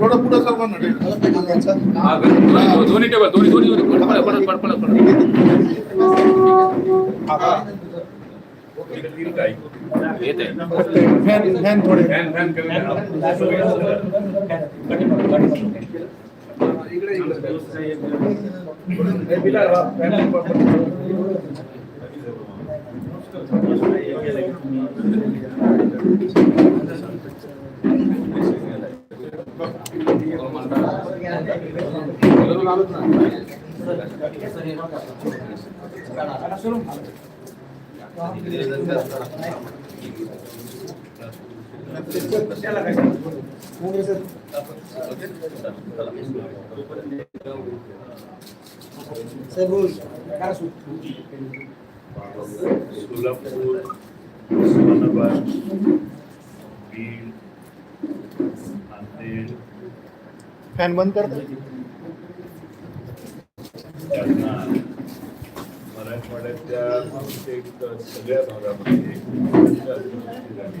थोडं पुढं सर म्हणा हा, दोन्ही दोन्ही टेबल दोन्ही दोन्ही दोन्ही. पडा, पडा, पडा, पडा, पडा. येते फॅन फॅन थोडे सोलापूर उस्मानाबाद बीड नांदेड फॅन बंद करतो? जालना मराठवाड्यातल्या सगळ्या भागामध्ये झाली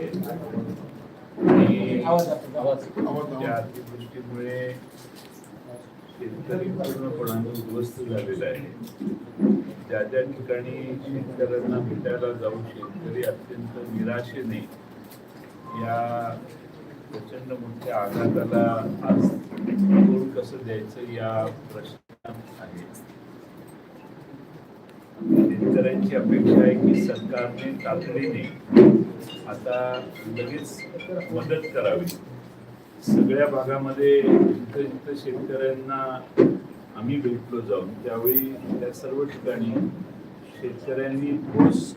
त्या अतिवृष्टीमुळे शेतकरी पूर्णपणाने उद्ध्वस्त झालेला आहे. ज्या ज्या ठिकाणी शेतकऱ्यांना भेटायला जाऊन शेतकरी अत्यंत निराशेने या प्रचंड मोठ्या आघाताला आज तोड कसं द्यायचं या प्रश्नात आहे करायची अपेक्षा आहे की सरकारने तातडीने आता लगेच मदत करावी. सगळ्या भागामध्ये जिथं जिथं शेतकऱ्यांना आम्ही भेटलो जाऊन त्यावेळी त्या सर्व ठिकाणी शेतकऱ्यांनी ठोस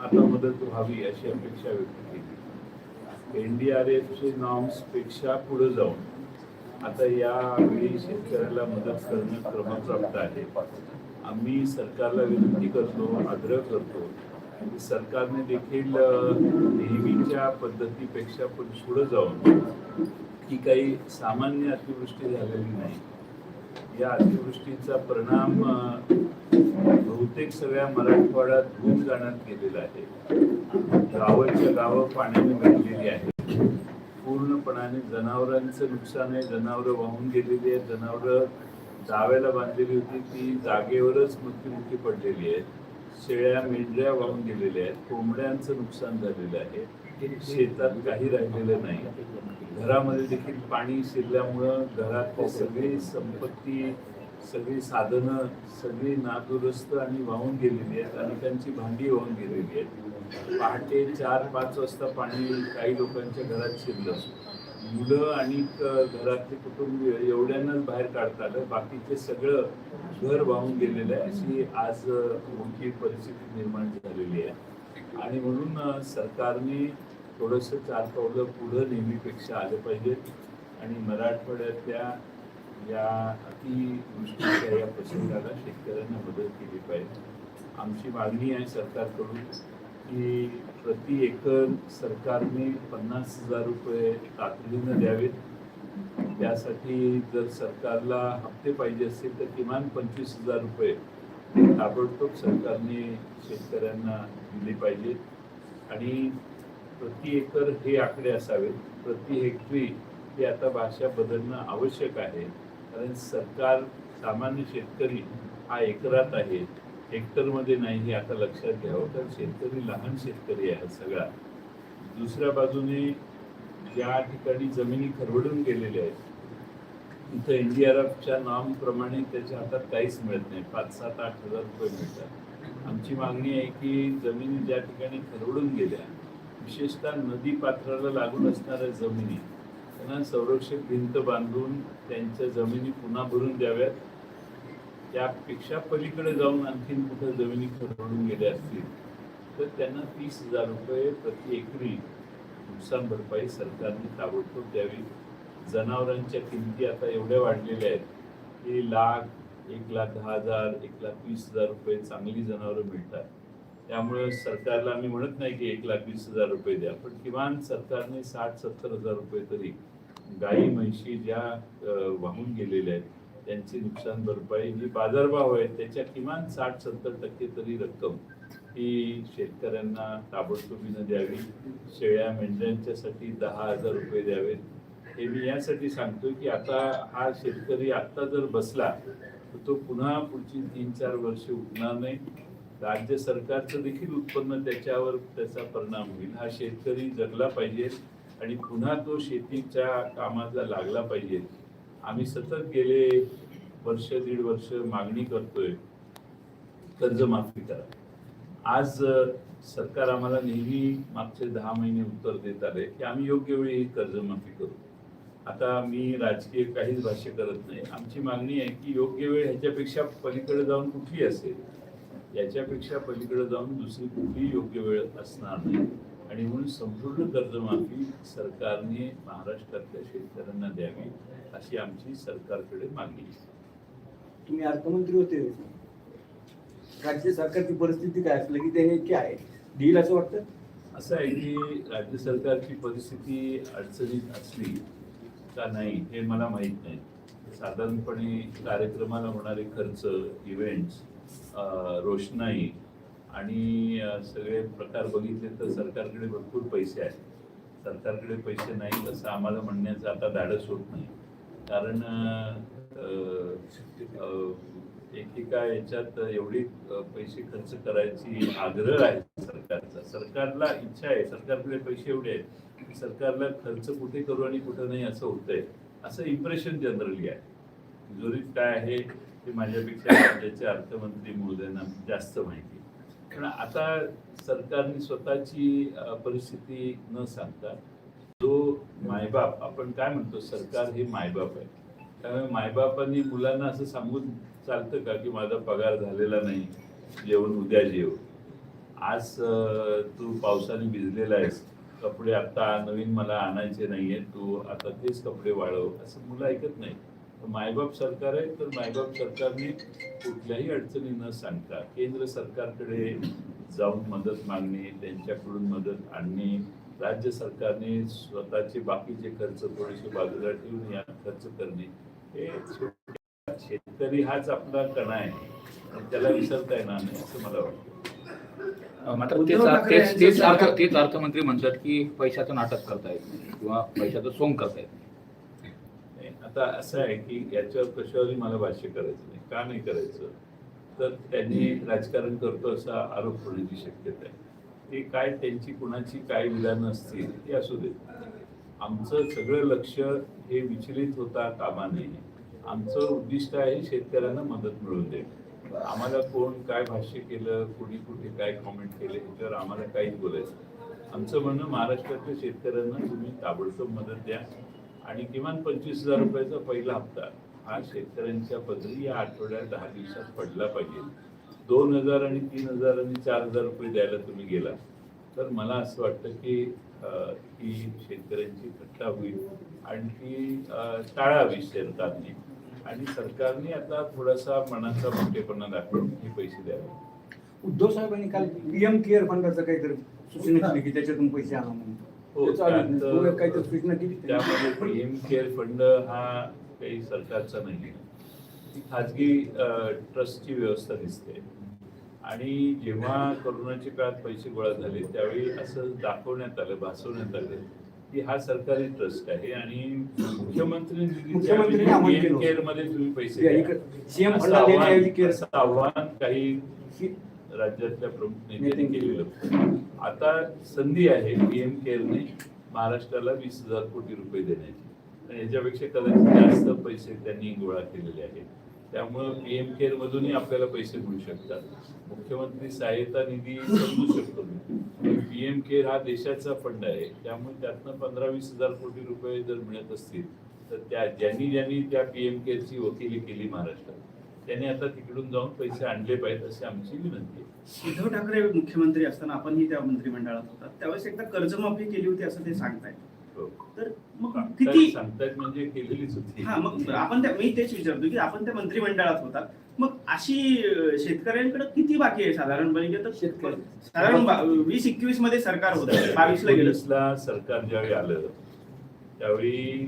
आता मदत व्हावी अशी अपेक्षा व्यक्त केली. एन डी एनडीआरएफचे नॉर्म्सपेक्षा पुढे जाऊन आता यावेळी शेतकऱ्याला मदत करणं क्रमप्राप्त आहे. आम्ही सरकारला विनंती करतो आग्रह करतो आणि सरकारने देखील नेहमीच्या पद्धतीपेक्षा पण पुढे जाऊन ही काही सामान्य अतिवृष्टी झालेली नाही. या अतिवृष्टीचा परिणाम बहुतेक सगळ्या मराठवाड्यात होऊन जाण्यात गेलेला आहे. गावाच्या गावं पाण्याने भरलेली आहे पूर्णपणाने जनावरांचं नुकसान आहे. जनावरं वाहून गेलेली आहेत. जनावरं जावेला बांधलेली होती ती जागेवरच मृत्युमुखी पडलेली आहे शेळ्या मेंढऱ्या वाहून गेलेल्या आहेत. कोंबड्यांचं नुकसान झालेलं आहे. शेतात काही राहिलेलं नाही. घरामध्ये देखील पाणी शिरल्यामुळं घरातली सगळी संपत्ती सगळी साधनं सगळी नादुरुस्त आणि वाहून गेलेली आहेत अनेकांची भांडी वाहून गेलेली आहेत. पहाटे चार पाच वाजता पाणी काही लोकांच्या घरात शिरलं. मुलं आणि घरातले कुटुंबीय एवढ्यांनाच बाहेर काढता आलं बाकीचे सगळं घर वाहून गेलेलं आहे. अशी आज मोठी परिस्थिती निर्माण झालेली आहे. आणि म्हणून सरकारने थोडंसं चार पावलं पुढं नेहमीपेक्षा आलं पाहिजे. आणि मराठवाड्यातल्या या अतिवृष्टीच्या या प्रसंगाला शेतकऱ्यांना मदत केली पाहिजे. आमची मागणी आहे सरकारकडून की प्रति एकर सरकारने पन्नास हजार रुपये तातडीनं द्यावेत. त्यासाठी जर सरकारला हप्ते पाहिजे असतील तर किमान पंचवीस हजार रुपये ताबडतोब सरकारने शेतकऱ्यांना दिले पाहिजेत. आणि प्रति एकर हे आकडे असावेत प्रति हेक्टरी ही आता भाषा बदलणं आवश्यक आहे. कारण सरकार सामान्य शेतकरी हा एकरात आहे. हेक्टरमध्ये नाही हे आता लक्षात घ्यावं कारण शेतकरी लहान शेतकरी आहे सगळा. दुसऱ्या बाजूने ज्या ठिकाणी जमिनी खरवडून गेलेल्या आहेत तिथं एनडीआरएफच्या नॉर्म प्रमाणे त्याच्या हातात काहीच मिळत नाही. पाच सात आठ हजार रुपये मिळतात. आमची मागणी आहे की जमिनी ज्या ठिकाणी खरवडून गेल्या विशेषतः नदी पात्राला लागून असणाऱ्या जमिनी त्यांना संरक्षक भिंत बांधून त्यांच्या जमिनी पुन्हा भरून द्याव्यात. त्यापेक्षा पलीकडे जाऊन आणखीन कुठं जमिनी खरवडून गेल्या असतील तर त्यांना तीस हजार रुपये प्रति एकरी नुकसान भरपाई सरकारने ताबडतोब द्यावी. जनावरांच्या किमती आता एवढ्या वाढलेल्या आहेत की लाख एक लाख दहा हजार एक लाख वीस हजार रुपये चांगली जनावरं मिळतात. त्यामुळे सरकारला आम्ही म्हणत नाही की एक लाख वीस हजार रुपये द्या पण किमान सरकारने साठ सत्तर हजार रुपये तरी गाई म्हैशी ज्या वाहून गेलेल्या आहेत त्यांची नुकसान भरपाई जी बाजारभाव आहे त्याच्या किमान साठ सत्तर टक्के तरी रक्कम ही शेतकऱ्यांना ताबडतोबीनं द्यावी. शेळ्या मेंढ्यांच्यासाठी दहा हजार रुपये द्यावेत. हे मी यासाठी सांगतो की आता हा शेतकरी आत्ता जर बसला तर तो पुन्हा पुढची तीन चार वर्षे उठणार नाही. राज्य सरकारचं देखील उत्पन्न त्याच्यावर त्याचा परिणाम होईल. हा शेतकरी जगला पाहिजे आणि पुन्हा तो शेतीच्या कामाला लागला पाहिजे. आम्ही सतत गेले वर्ष दीड वर्ष मागणी करतोय कर्जमाफी करा. आज सरकार आम्हाला नेहमी मागचे दहा महिने उत्तर देत आले की आम्ही योग्य वेळी ही कर्जमाफी करू. आता मी राजकीय काहीच भाष्य करत नाही. आमची मागणी आहे की योग्य वेळ ह्याच्यापेक्षा पलीकडे जाऊन कुठली असेल? याच्यापेक्षा पलीकडे जाऊन दुसरी कुठली योग्य वेळ असणार नाही. आणि म्हणून संपूर्ण कर्जमाफी सरकारने महाराष्ट्रातल्या शेतकऱ्यांना द्यावी अशी आमची सरकारकडे मागणी तुम्ही अर्थमंत्री होते. राज्य सरकारची परिस्थिती काय असलं की ते हे आहे? देईल असं वाटतं? असं आहे की राज्य सरकारची परिस्थिती अडचणीत असली का नाही हे मला माहीत नाही. साधारणपणे कार्यक्रमाला होणारे खर्च इव्हेंट्स रोषणाई आणि सगळे प्रकार बघितले तर सरकारकडे भरपूर पैसे आहेत. सरकारकडे पैसे नाहीत असं आम्हाला म्हणण्याचं आता धाडस होत नाही. कारण एकेका याच्यात एवढी पैसे खर्च करायची आग्रह आहे सरकारचा. सरकारला इच्छा आहे. सरकारकडे पैसे एवढे आहेत. की सरकारला खर्च कुठे करू आणि कुठं नाही असं होतंय. असं इम्प्रेशन जनरली आहे. तिजोरीत काय आहे ते माझ्यापेक्षा राज्याचे अर्थमंत्री महोदयांना जास्त माहिती पण आता सरकारने स्वतःची परिस्थिती न सांगता जो मायबाप आपण काय म्हणतो सरकार हे मायबाप आहे. त्यामुळे मायबापांनी मुलांना असं सांगून चालतं का की माझा पगार झालेला नाही जेवण उद्या जेव. आज तू पावसाने भिजलेला आहेस कपडे आता नवीन मला आणायचे नाही आहेत तू आता तेच कपडे वाळव असं मुलं ऐकत नाही मायबाप सरकार आहे तर मायबाप सरकारने कुठल्याही अडचणी न सांगता केंद्र सरकारकडे जाऊन मदत मागणे त्यांच्याकडून मदत आणणे राज्य सरकारने स्वतःचे बाकीचे खर्च थोडेसे बाजूला ठेवून या खर्च करणे हे शेतकरी हाच आपला कणा आहे. आणि त्याला विसरता येणार नाही असं मला वाटतं. मात्र तेच तेच अर्थमंत्री म्हणतात की पैशाचं नाटक करतायत किंवा पैशाचं सोंग करतायत. आता असं आहे की याच्यावर कशावरही मला भाष्य करायचं नाही. का नाही करायचं? तर त्यांनी राजकारण करतो असा आरोप होण्याची शक्यता आहे. ते काय त्यांची कुणाची काय विधानं असतील ती असू देत आमचं सगळं लक्ष हे विचलित होता कामा नये. आमचं उद्दिष्ट आहे शेतकऱ्यांना मदत मिळवून देणे. आम्हाला कोण काय भाष्य केलं कोणी कुठे काय कॉमेंट केले याच्यावर आम्हाला काहीच बोलायचं आमचं म्हणणं महाराष्ट्रातल्या शेतकऱ्यांना तुम्ही ताबडतोब मदत द्या. आणि किमान पंचवीस हजार रुपयाचा पहिला हप्ता हा शेतकऱ्यांच्या पदरी या आठवड्यात दहा दिवसात पडला पाहिजे. दोन हजार आणि तीन हजार आणि चार हजार रुपये द्यायला तुम्ही गेला. तर मला असं वाटतं की ही शेतकऱ्यांची थट्टा होईल आणि ती टाळावी सरकारने आणि सरकारने आता थोडासा मनाचा मोठेपणा दाखवून हे पैसे द्यावे. उद्धव साहेबांनी काल पीएम केअर फंडाचं काहीतरी सूचना केली की त्याच्यातून पैसे आणा म्हणून. हो. त्यात- तो एक काहीतरी सूचना केली त्यामध्ये पीएम केअर फंड हा काही सरकारचा नाही ती खाजगी ट्रस्टची व्यवस्था दिसते. आणि जेव्हा कोरोनाच्या काळात पैसे गोळा झाले त्यावेळी असं दाखवण्यात आलं भासवण्यात आलं की हा सरकारी ट्रस्ट आहे आणि मुख्यमंत्री. केअरमध्ये तुम्ही पैसे आव्हान काही राज्यातल्या प्रमुख नेत्यांनी केलेलं. आता संधी आहे पीएम केअरने महाराष्ट्राला वीस हजार कोटी रुपये देण्याची. आणि याच्यापेक्षा कदाचित जास्त पैसे त्यांनी गोळा केलेले आहेत. त्यामुळं पीएम केअर मधूनही आपल्याला पैसे मिळू शकतात. मुख्यमंत्री सहायता निधी समजू शकतो पीएम केअर हा देशाचा फंड आहे. त्यामुळे त्यातनं पंधरा वीस हजार कोटी रुपये जर मिळत असतील तर त्या ज्यांनी ज्यांनी त्या पीएम केअरची वकिली केली महाराष्ट्रात त्यांनी आता तिकडून जाऊन पैसे आणले पाहिजेत अशी आमची विनंती आहे. उद्धव ठाकरे मुख्यमंत्री असताना आपणही त्या मंत्रिमंडळात होता. त्यावेळेस एकदा कर्जमाफी केली होती असं ते सांगतायत. हो. तर मग किती सांगतायत म्हणजे केलेलीच होती. हा मग आपण त्या मी तेच विचारतो की आपण त्या मंत्रिमंडळात होता. मग अशी शेतकऱ्यांकडे किती बाकी आहे साधारण बघितलं तर शेतकरी. साधारण वीस एकवीसमध्ये सरकार होतं. बावीस ला गेलं सरकार ज्यावेळी आलं त्यावेळी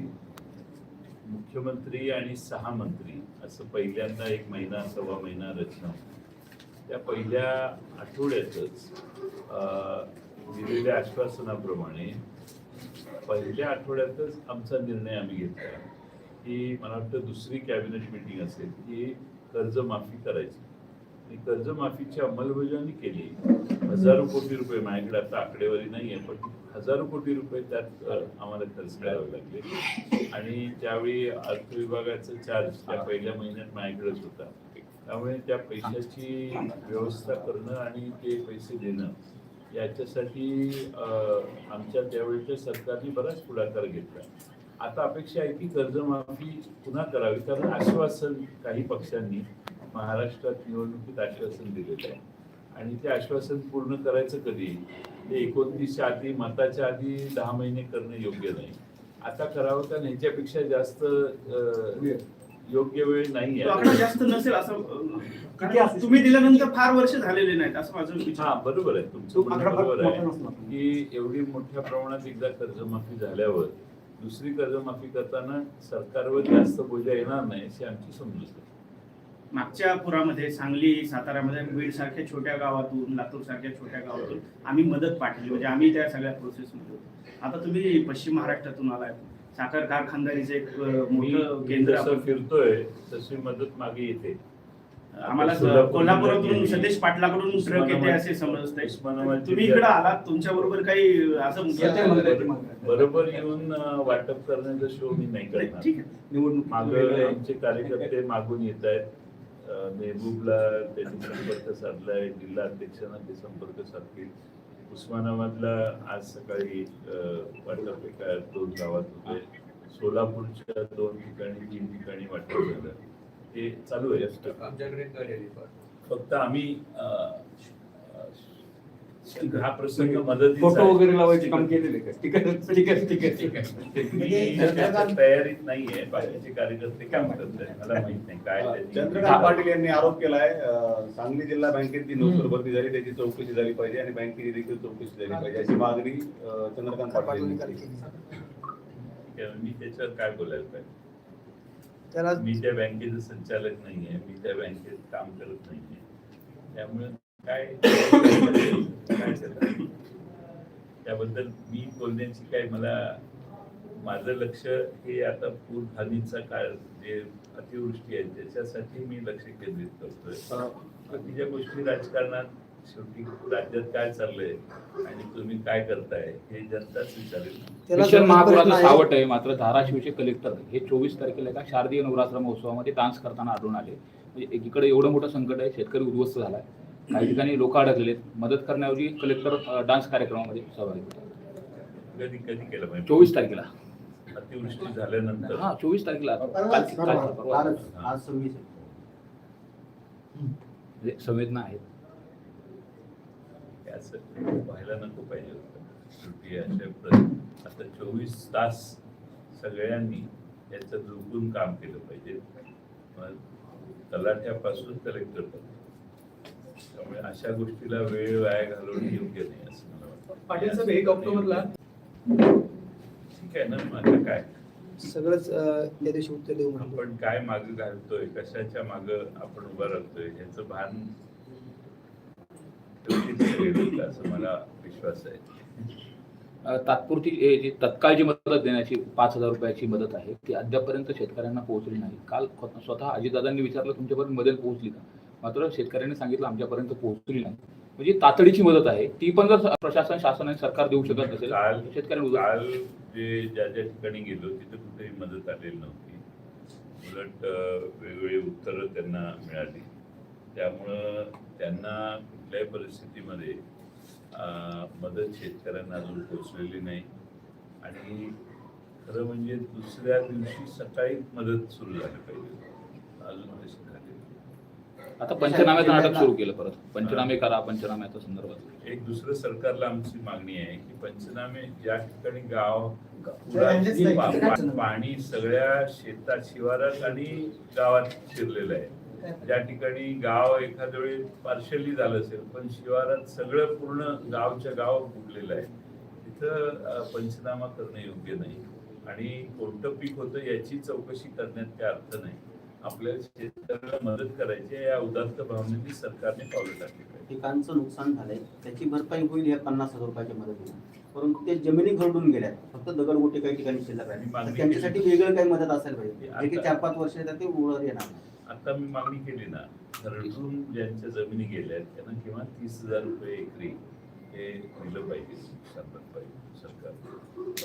मुख्यमंत्री आणि सहा मंत्री असं पहिल्यांदा एक महिना सव्वा महिना रचना त्या पहिल्या आठवड्यातच दिलेल्या आश्वासनाप्रमाणे पहिल्या आठवड्यातच आमचा निर्णय आम्ही घेतला. की मला वाटतं दुसरी कॅबिनेट मिटिंग असेल की कर्जमाफी करायची. आणि कर्जमाफीची अंमलबजावणी केली. हजारो कोटी रुपये माझ्याकडे आता आकडेवारी नाही आहे पण हजारो कोटी रुपये त्यात आम्हाला खर्च करावे लागले. आणि त्यावेळी अर्थ विभागाचा चार्ज त्या पहिल्या महिन्यात माझ्याकडेच होता त्यामुळे त्या पैशाची व्यवस्था करणं आणि ते पैसे देणं याच्यासाठी आमच्या त्यावेळच्या सरकारने बराच पुढाकार घेतला. आता अपेक्षा आहे की कर्जमाफी पुन्हा करावी कारण आश्वासन काही पक्षांनी महाराष्ट्रात निवडणुकीत आश्वासन दिलेलं आहे. आणि ते आश्वासन पूर्ण करायचं कधी? ते एकोणतीसच्या आधी मताच्या आधी दहा महिने करणं योग्य नाही. आता करावं कारण ह्याच्यापेक्षा जास्त योग्य वेळ नाही तो आकडा आहे जास्त नसेल असं कारण तुम्ही दिल्यानंतर फार वर्ष झालेले नाहीत असं माझं हा बरोबर आहे. तुमचं म्हणणं बरोबर मोठा आहे. की एवढी मोठ्या प्रमाणात एकदा कर्जमाफी झाल्यावर दुसरी कर्जमाफी करताना सरकारवर जास्त बोजा येणार नाही अशी आमची समजूत आहे. मागच्या पुरामध्ये सांगली साताऱ्यामध्ये बीड सारख्या छोट्या गावातून लातूर सारख्या छोट्या गावातून आम्ही मदत पाठवली. म्हणजे आम्ही त्या सगळ्या प्रोसेसमध्ये होतो. आता तुम्ही पश्चिम महाराष्ट्रातून आलाय. साखर कारखानदारीचं एक मोठं केंद्र आपण फिरतोय तशी मदत मागे येते. आम्हाला कोल्हापुरातून सतेज पाटलाकडून ट्रक येते असे उस्मानाबाद तुम्ही इकडे आलात तुमच्या बरोबर काही असं. बरोबर येऊन वाटप करण्याचा शो मी नाही करणार. ठीक आहे. निवडणूक माग यांचे कार्यकर्ते मागून येत आहेत मेहबूबला त्यांनी संपर्क साधलाय जिल्हा अध्यक्षांना ते संपर्क साधतील. उस्मानाबादला आज सकाळी वाटप एका दोन गावात होते. सोलापूरच्या दोन ठिकाणी तीन ठिकाणी वाटप झालं. ते चालू आहे. फक्त आम्ही हा प्रसंग मदतीचा फोटो. वगैरे लावायचे काम केलेले का? ठीक आहे ठीक आहे ठीक आहे ठीक आहे तयारीत नाहीये बाकीचे कार्यकर्ते काम करतात मला माहीत नाही. काय चंद्रकांत पाटील यांनी आरोप केलाय. सांगली जिल्हा बँकेत जी नोकर भरती झाली त्याची चौकशी झाली पाहिजे आणि बँकेची देखील चौकशी झाली पाहिजे अशी मागणी चंद्रकांत पाटील यांनी केली. त्यामुळे मी त्याच्यावर काय बोलायला पाहिजे? त्याला मी त्या बँकेचं संचालक नाहीये मी त्या बँकेत काम करत नाहीये. त्यामुळे काय त्याबद्दल मी बोलण्याची काय मला माझं लक्ष हे आता पूर हानीचा काळ जे अतिवृष्टी आहे त्याच्यासाठी मी लक्ष केंद्रित करतोय. बाकीच्या गोष्टी राजकारणात शेवटी राज्यात काय चाललंय आणि तुम्ही काय करताय हे जनताच विचारेल मिशन महापुराचं सावट आहे मात्र धाराशिवचे कलेक्टर हे चोवीस तारखेला एका शारदीय नवरात्र महोत्सवामध्ये डान्स करताना आढळून आले. म्हणजे एकीकडे एवढं मोठं संकट आहे शेतकरी उद्ध्वस्त झालाय. काही ठिकाणी लोक अडकलेले आहेत. मदत करण्याऐवजी कलेक्टर डान्स कार्यक्रमामध्ये सहभागी होते कधी कधी केलं पाहिजे? चोवीस तारखेला. अतिवृष्टी झाल्यानंतर. हा चोवीस तारखेला. काल- काल- परवा. म्हणजे संवेदना आहेत. हे असं व्हायला नको पाहिजे होतं. शेवटी अशा प्र- आता चोवीस तास सगळ्यांनी याचं झुकून काम केलं पाहिजे. मग तलाठ्यापासून कलेक्टर त्यामुळे अशा गोष्टीला वेळ वाया घालवणं योग्य नाही असं मला वाटतं. पाटील साहेब, एक ऑक्टोबरला- ठीक आहे ना मग आता काय? सगळंच त्या दिवशी उत्तर देऊ म्हणतो आपण काय माग घालतोय कशाच्या माग आपण उभं राहतोय याचं भान असं मला विश्वास आहे. तात्पुरती ए, जी तत्काळ जी मदत देण्याची पाच हजार रुपयाची मदत आहे ती अद्यापर्यंत शेतकऱ्यांना पोहोचली नाही. काल स्वतः अजितदादांनी विचारलं तुमच्यापर्यंत मदत पोहोचली का? मात्र शेतकऱ्यांनी सांगितलं आमच्यापर्यंत पोहोचली नाही. म्हणजे तातडीची मदत आहे. ती पण जर प्रशासन शासन आणि सरकार देऊ शकत नसेल शेतकऱ्यांना काल जे ज्या ज्या ठिकाणी गेलो तिथे कुठेही मदत आलेली नव्हती. उलट वेगवेगळी उत्तरं त्यांना मिळाली. त्यामुळं त्यांना कुठल्याही परिस्थितीमध्ये मदत शेतकऱ्यांना अजून पोचलेली नाही. आणि खरं म्हणजे दुसऱ्या दिवशी सकाळी मदत सुरू झाली पाहिजे. अजून. आता पंचनाम्याचं नाटक सुरू केलं परत. पंचनामे करा पंचनाम्याच्या संदर्भात. एक दुसरं सरकारला आमची मागणी आहे की पंचनामे ज्या ठिकाणी गाव पाणी सगळ्या शेतात शिवारात आणि गावात शिरलेलं आहे. ज्या ठिकाणी गाव एखाद्या वेळी पार्शली झालं असेल पण शिवारात सगळं पूर्ण गावच्या गाव बुडलेलं आहे. तिथं पंचनामा करणं योग्य नाही. आणि कोणतं पीक होतं याची चौकशी करण्यात काय अर्थ नाही. आपल्याला शेतकऱ्याला मदत करायची या उदात्त भावनेने सरकारने पावलं टाकली पाहिजे. पिकांचं नुकसान झालंय त्याची भरपाई होईल या पन्नास हजार रुपयाच्या मदतीने परंतु ते जमिनी खरडून गेल्या फक्त दगडगोटे काही ठिकाणी शिल्लक आहे त्यांच्यासाठी. वेगळं काही मदत असायला पाहिजे. जे की चार पाच वर्ष येतात ते उघड येणार. आता मी मागणी केली ना खरडून ज्यांच्या जमिनी गेल्या त्यांना किमान तीस हजार रुपये एकरी हे दिलं पाहिजे सरकार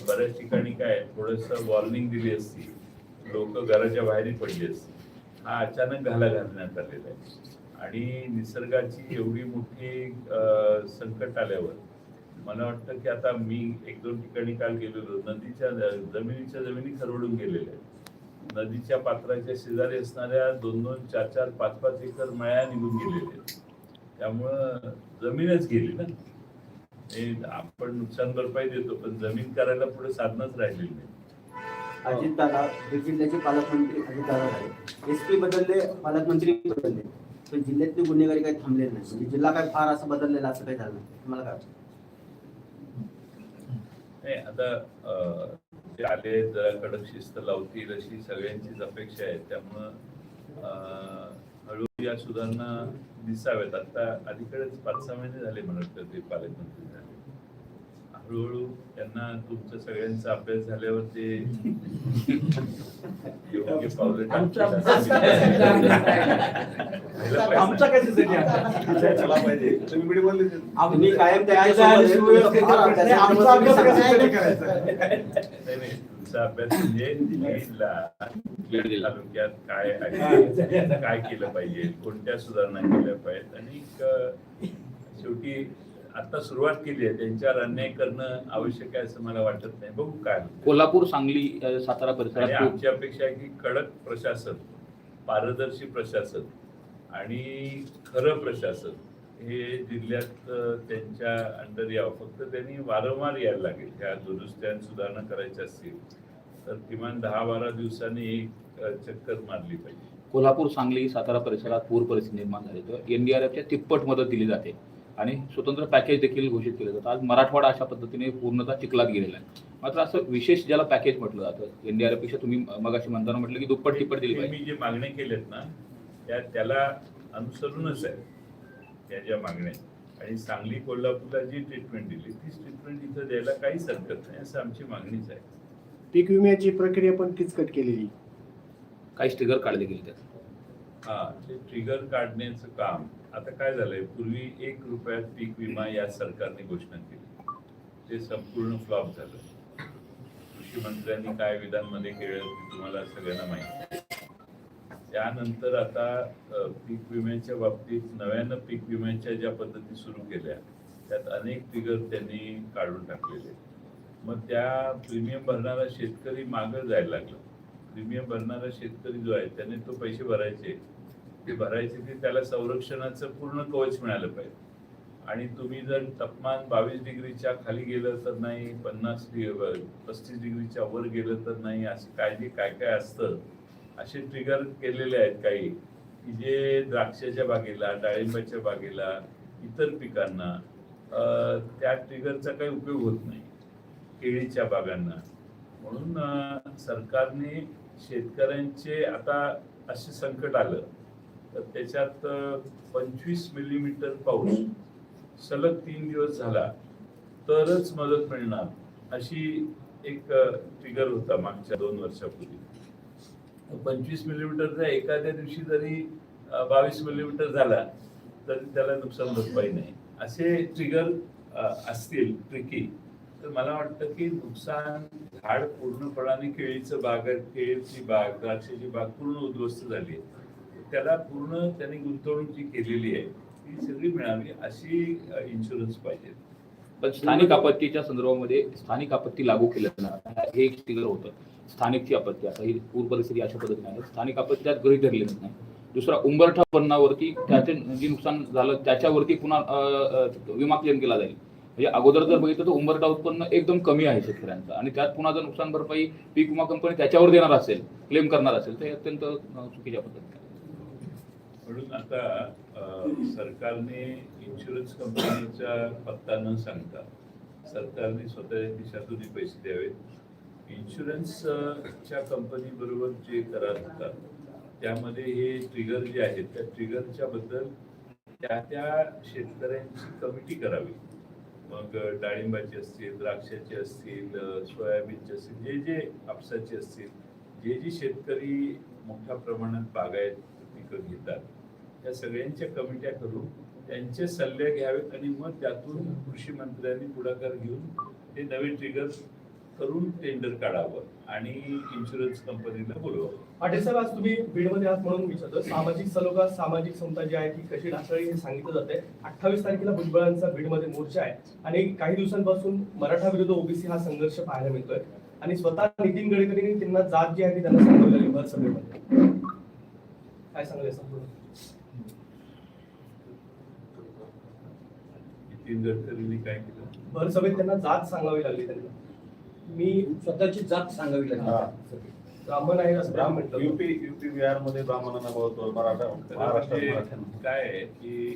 बऱ्याच ठिकाणी काय थोडस वॉर्निंग दिली असती. लोक घराच्या बाहेरही पडली असती. हा अचानक घाला घालण्यात आलेला आहे. आणि निसर्गाची एवढी मोठी संकट आल्यावर मला वाटतं की आता मी एक दोन ठिकाणी काल गेलेलो. नदीच्या जमिनीच्या जमिनी खरवडून गेलेल्या आहेत. नदीच्या पात्राच्या शेजारी असणाऱ्या दोन दोन चार चार पाच पाच एकर मळ्या निघून गेलेल्या आहेत. त्यामुळं जमीनच गेली ना. हे आपण नुकसान भरपाई देतो पण जमीन करायला पुढे साधनच राहिलेली नाही. अजित दादा जिल्ह्याचे पालकमंत्री अजित दादा झाले. एस पी बदलले पालकमंत्री बदलले. पण जिल्ह्यातली गुन्हेगारी काही थांबलेले नाही. म्हणजे जिल्हा काय फार असं बदललेला असं काही झालं नाही. तुम्हाला काय नाही आता ते आले जरा कडक शिस्त लावतील अशी सगळ्यांचीच अपेक्षा आहे. त्यामुळं हळू या सुधारणा दिसाव्यात. आता अलीकडेच पाच सहा महिने झाले म्हणत ते पालकमंत्री झाले. हळूहळू त्यांना तुमच्या सगळ्यांचा अभ्यास झाल्यावर ते योग्य पावलं आमचा कशासाठी? चला पाहिजे. तुम्ही बोलले कायम आमचा अभ्यास. कशासाठी करायचा. तुमचा अभ्यास म्हणजे बीडला. तालुक्यात काय आहे? काय केलं पाहिजे? कोणत्या सुधारणा केल्या पाहिजेत? आणि शेवटी आता सुरुवात केली आहे. त्यांच्यावर अन्याय करणं आवश्यक आहे असं मला वाटत नाही. बघू काय. कोल्हापूर सांगली सातारा परिसरात आमची अपेक्षा आहे की कडक प्रशासन पारदर्शी प्रशासन आणि खरं प्रशासन हे जिल्ह्यात त्यांच्या अंडर यावं. फक्त त्यांनी वारंवार यायला लागेल. ह्या दुरुस्त्या सुधारणा करायच्या असतील तर किमान दहा बारा दिवसांनी एक चक्कर मारली पाहिजे. कोल्हापूर सांगली सातारा परिसरात पूर परिस्थिती निर्माण झाली. तर एनडीआरएफच्या तिप्पट मदत दिली जाते. आणि स्वतंत्र पॅकेज देखील घोषित केलं जातं. आज मराठवाडा अशा पद्धतीने पूर्णतः चिखलात गेलेला आहे. मात्र असं विशेष ज्याला पॅकेज म्हटलं जातं एनडीआरएफपेक्षा तुम्ही मगाशी म्हणताना म्हटलं की दुप्पट तिप्पट दिली पाहिजे. मी जे मागण्या केल्यात ना त्या त्याला अनुसरूनच आहे. त्या ज्या मागण्या. आणि सांगली कोल्हापूरला जी ट्रीटमेंट दिली तीच ट्रीटमेंट इथं द्यायला काहीच हरकत नाही असं आमची मागणीच आहे. पीक विम्याची प्रक्रिया पण किचकट केलेली. काही स्टिगर काढले गेले त्यात. हा ते ट्रिगर काढण्याचं काम आता काय झालंय? पूर्वी एक रुपयात पीक विमा या सरकारने घोषणा केली. ते संपूर्ण फ्लॉप झालं. कृषी मंत्र्यांनी काय विधानमध्ये केलं तुम्हाला सगळ्यांना माहिती त्यानंतर आता पीक विम्याच्या बाबतीत नव्यानं पीक विम्याच्या ज्या पद्धती सुरू केल्या त्यात अनेक फिगर त्यांनी काढून टाकलेले मग त्या प्रीमियम भरणारा शेतकरी मागं जायला लागला. प्रीमियम भरणारा शेतकरी जो आहे त्याने तो पैसे भरायचे. ते भरायचे ते त्याला संरक्षणाचं पूर्ण कवच मिळालं पाहिजे. आणि तुम्ही जर तापमान बावीस डिग्रीच्या खाली गेलं तर नाही पन्नास पस्तीस डिग्रीच्या वर गेलं तर नाही असे काय जे काय काय असतं? असे ट्रिगर केलेले आहेत काही. की जे द्राक्षाच्या बागेला डाळिंबाच्या बागेला इतर पिकांना त्या ट्रिगरचा काही उपयोग होत नाही. केळीच्या बागांना. म्हणून सरकारने शेतकऱ्यांचे आता असे संकट आलं. तर त्याच्यात पंचवीस मिलीमीटर पाऊस सलग तीन दिवस झाला तरच मदत मिळणार अशी एक ट्रिगर होता मागच्या दोन वर्षापूर्वी. पंचवीस मिलीमीटरचा एखाद्या दिवशी जरी बावीस मिलीमीटर झाला तरी त्याला नुकसान भरपाई नाही. असे ट्रिगर असतील ट्रिकी तर मला वाटतं की नुकसान झाड पूर्णपणाने केळीचं बाग केळीची बाग द्राक्षाची बाग पूर्ण उद्ध्वस्त झाली आहे. त्याला पूर्ण त्यांनी गुंतवणूक जी केलेली आहे ती सगळी मिळावी अशी इन्शुरन्स पाहिजे. पण स्थानिक आपत्तीच्या संदर्भामध्ये स्थानिक आपत्ती लागू केलं ना हे एक स्टिगर होतं. स्थानिकची आपत्ती आता ही पूर परिस्थिती अशा पद्धतीने आहे. स्थानिक आपत्ती त्यात गृहित धरली जात नाही. दुसरा उंबरठा उत्पन्नावरती त्याचे जे नुकसान झालं त्याच्यावरती पुन्हा विमा क्लेम केला जाईल. म्हणजे अगोदर जर बघितलं तर उंबरठा उत्पन्न एकदम कमी आहे शेतकऱ्यांचं. आणि त्यात पुन्हा जर नुकसान भरपाई पीक विमा कंपनी त्याच्यावर देणार असेल क्लेम करणार असेल तर हे अत्यंत चुकीच्या पद्धती आहे. म्हणून आता सरकारने इन्शुरन्स कंपनीचा पत्ता न सांगता सरकारने स्वतःच्या खिशातूनही पैसे द्यावेत. इन्शुरन्सच्या कंपनी बरोबर जे करार होतात त्यामध्ये हे ट्रिगर जे आहेत त्या ट्रिगरच्या बद्दल त्या त्या शेतकऱ्यांची कमिटी करावी. मग डाळिंबाची असतील द्राक्षाची असतील अ, सोयाबीनची असतील जे जे कापसाचे असतील जे जे शेतकरी मोठ्या प्रमाणात बागायत पिकं घेतात या सगळ्यांच्या कमिट्या करून त्यांचे सल्ले घ्यावेत आणि मग त्यातून कृषी मंत्र्यांनी पुढाकार घेऊन ते नवीन ट्रिगर करून टेंडर काढावं आणि इन्शुरन्स कंपनीला बोलवावं. पाटील साहेब आज तुम्ही बीडमध्ये आहात म्हणून विचारतो. सामाजिक सलोखा सामाजिक संस्था जी आहे ती कशी ढासळली हे सांगितलं जाते अठ्ठावीस तारखेला भुजबळांचा बीडमध्ये मोर्चा आहे आणि काही दिवसांपासून मराठा विरुद्ध ओबीसी हा संघर्ष पाहायला मिळतोय. आणि स्वतः नितीन गडकरींनी त्यांना जात जी आहे ती त्यांना सांगितलेली भर सभेमध्ये. काय सांगले संपूर्ण नितीन गडकरींनी काय केलं? भर सभेत त्यांना जात सांगावी लागली त्यांना. मी स्वतःची जात सांगावी हा. लागली ब्राह्मण आहे असं ब्राह्मण युपी युपी बिहारमध्ये ब्राह्मणांना महत्त्व मराठा काय आहे की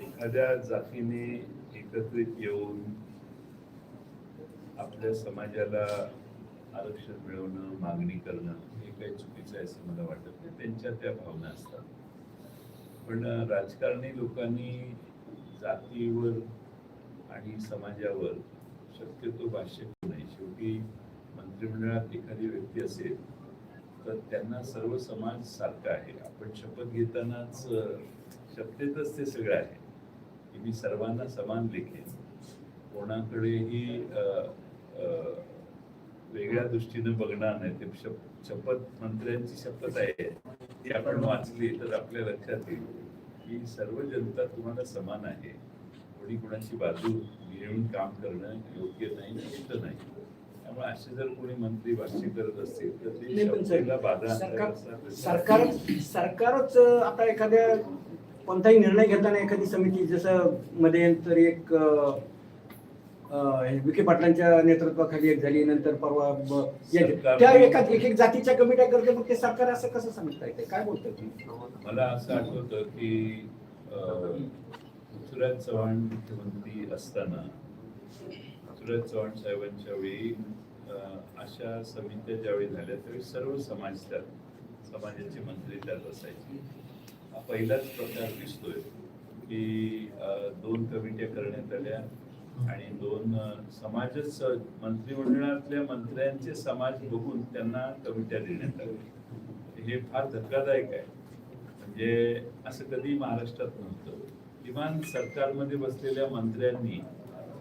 एखाद्या जातीने एकत्रित येऊन आपल्या समाजाला आरक्षण मिळवणं मागणी करणं हे काही चुकीचं आहे असं मला वाटत नाही. त्यांच्या त्या भावना असतात. पण राजकारणी लोकांनी जातीवर आणि समाजावर शक्यतो भाष्य करू नये शेवटी मंत्रिमंडळात एखादी व्यक्ती असेल तर त्यांना सर्व समाज सारखा आहे. आपण शपथ घेतानाच शपथेतच ते सगळं आहे. की मी सर्वांना समान लेखेन कोणाकडेही वेगळ्या दृष्टीनं बघणार नाही. ते शप- शपथ मंत्र्यांची शपथ आहे ती आपण वाचली तर आपल्या लक्षात येईल. की सर्व जनता तुम्हाला समान आहे. कोणी कोणाची बाजू घेऊन काम करणं योग्य नाही हित नाही. त्यामुळे असे जर कोणी मंत्री भाष्य करत असतील तर ते बाधा सरकार सरकारच आता एखाद्या कोणताही निर्णय घेताना एखादी समिती जसं मध्ये तर एक विखे पाटलांच्या नेतृत्वाखाली एक झाली नंतर परवा त्या एका एक एक जातीच्या कमिट्या करते मग ते सरकार असं कसं सांगता येते? काय बोलतात तुम्ही? मला असं आठवतं की पृथ्वीराज चव्हाण मुख्यमंत्री असताना पृथ्वीराज चव्हाण साहेबांच्या वेळी अशा समित्या ज्यावेळी झाल्या त्यावेळी सर्व समाज त्यात समाजाचे मंत्री त्यात असायचे हा पहिलाच प्रकार दिसतोय की दोन कमिट्या करण्यात आल्या. आणि दोन समाजच मंत्रिमंडळातल्या मंत्र्यांचे समाज बघून त्यांना कमिट्या देण्यात आल्या हे फार धक्कादायक आहे. म्हणजे असं कधी महाराष्ट्रात नव्हतं. किमान सरकारमध्ये बसलेल्या मंत्र्यांनी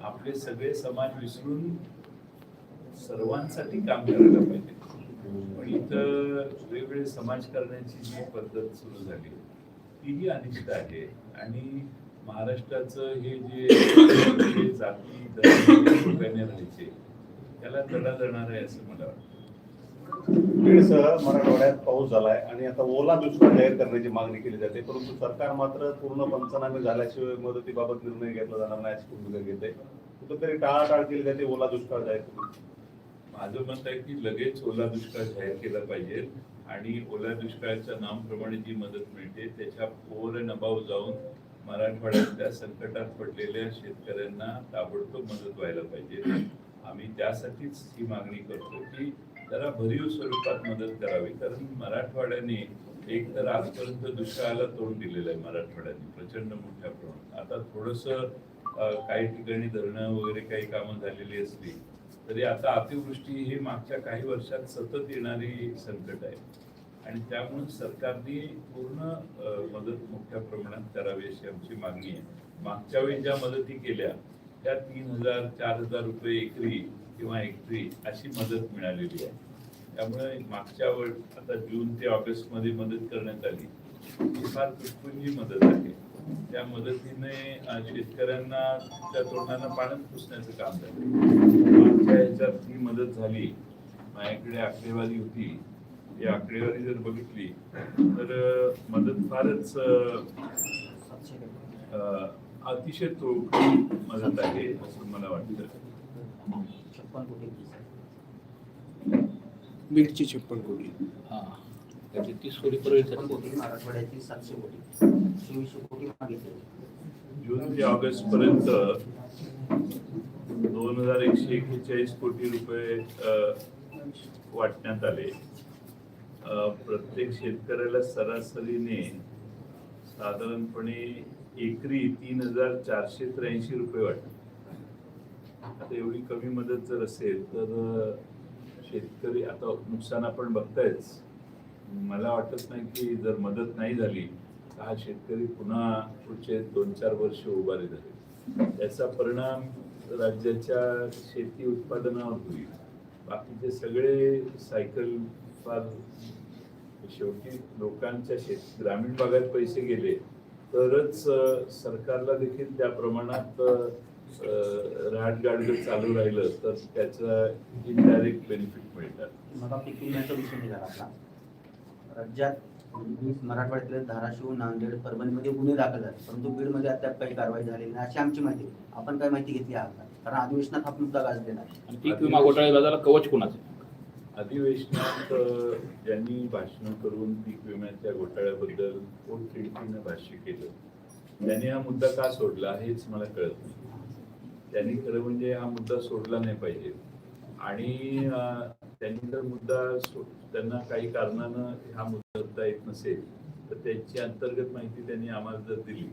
आपले सगळे समाज विसरून सर्वांसाठी काम करायला पाहिजे. पण इथं वेगवेगळे समाज करण्याची जी पद्धत सुरू झाली तीही अनिष्ट आहे. आणि महाराष्ट्राचं हे जे जाती राहायचे त्याला तडा जाणार आहे असं मला वाटतं. मराठवाड्यात पाऊस झालाय आणि आता ओला दुष्काळ जाहीर करण्याची मागणी केली जाते परंतु सरकार मात्र पूर्ण पंचनामे झाल्याशिवाय मदतीबाबत निर्णय घेतला जाणार नाही अशी भूमिका घेते कुठंतरी टाळाटाळ केली जाते ओला दुष्काळ जाहीर करून. माझं मत आहे की लगेच ओला दुष्काळ जाहीर केला पाहिजे आणि ओल्या दुष्काळाच्या नामप्रमाणे जी मदत मिळते त्याच्या पोर नभाव जाऊन मराठवाड्यातल्या संकटात पडलेल्या शेतकऱ्यांना ताबडतोब मदत व्हायला पाहिजे. आम्ही त्यासाठीच ही मागणी करतो की जरा भरीव स्वरूपात मदत करावी. कारण मराठवाड्याने एक तर आजपर्यंत दुष्काळाला तोंड दिलेलं आहे मराठवाड्याने प्रचंड मोठ्या प्रमाणात. आता थोडस काही ठिकाणी धरणं वगैरे काही कामं झालेली असली तरी आता अतिवृष्टी हे मागच्या काही वर्षात सतत येणारी संकट आहे. आणि त्यामुळे सरकारने पूर्ण मदत मोठ्या प्रमाणात करावी अशी आमची मागणी आहे. मागच्या वेळी ज्या मदती केल्या त्या तीन हजार चार हजार रुपये एकरी किंवा एकरी अशी मदत मिळालेली आहे. त्यामुळे मागच्या वेळ आता जून ते ऑगस्टमध्ये मदत करण्यात आली. ही फार तुटपुंजी मदत आहे. त्या मदतीने शेतकऱ्यांना त्या तोंडांना पाण्यात पुसण्याचं काम झालं. मागच्या ह्याच्यात ही मदत झाली. माझ्याकडे आकडेवारी होती. ही आकडेवारी जर बघितली तर मदत फारच अतिशय तोडकं मदत आहे असं मला वाटतं. बीडची छप्पन कोटी. हा. त्याची तीस कोटी कोटी मराठवाड्याची सातशे कोटी. चोवीसशे कोटी मागितले जून ते ऑगस्ट पर्यंत दोन हजार एकशे एक्केचाळीस कोटी रुपये वाटण्यात आले. प्रत्येक शेतकऱ्याला सरासरीने साधारणपणे एकरी तीन हजार चारशे त्र्याऐंशी रुपये वाटत आता एवढी कमी मदत जर असेल तर शेतकरी आता नुकसान आपण बघतायच. मला वाटत नाही की जर मदत नाही झाली तर हा शेतकरी पुन्हा पुढचे दोन चार वर्ष उभारे झाले त्याचा परिणाम राज्याच्या शेती उत्पादनावर होईल. बाकीचे सगळे सायकल फार शेवटी लोकांच्या शेत ग्रामीण भागात पैसे गेले तरच सरकारला देखील त्या प्रमाणात राहटगाड जर चालू राहिलं तर त्याचं इनडायरेक्ट बेनिफिट मिळतात मला पीक विम्याचा विषय निघाला आपला राज्यात वीस मराठवाड्यातले धाराशिव नांदेड परभणीमध्ये गुन्हे दाखल झाले परंतु बीडमध्ये अद्याप काही कारवाई झालेली नाही अशी आमची माहिती आहे. आपण काय माहिती घेतली आहात का? कारण अधिवेशनात हा मुद्दा गाजलेला आहे आणि पीक विमा कवच कोणाचं? अधिवेशनात ज्यांनी भाषण करून पीक विम्याच्या घोटाळ्याबद्दल पोटतिडकीनं भाष्य केलं? त्यांनी हा मुद्दा का सोडला हेच मला कळत नाही. त्यांनी खरं म्हणजे हा मुद्दा सोडला नाही पाहिजे. आणि त्यांनी जर मुद्दा सो- त्यांना काही कारणानं हा मुद्दा येत नसेल तर त्याची अंतर्गत माहिती त्यांनी आम्हाला जर दिली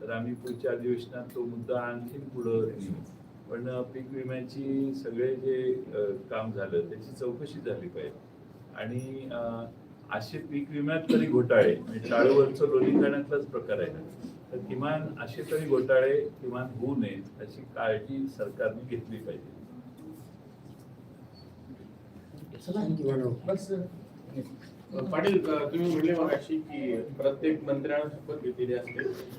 तर आम्ही पुढच्या अधिवेशनात तो मुद्दा आणखीन पुढं नेऊ. पण पीक विम्याची सगळे जे काम झालं त्याची चौकशी झाली पाहिजे. आणि असे पीक विम्यात तरी घोटाळे म्हणजे टाळूवरचं लोणी प्रकार आहे ना. तर किमान असे तरी घोटाळे किमान होऊ नयेत अशी काळजी सरकारने घेतली पाहिजे. पाटील तुम्ही म्हणले मगाशी की प्रत्येक मंत्र्यांना शपथ घेतलेली असते.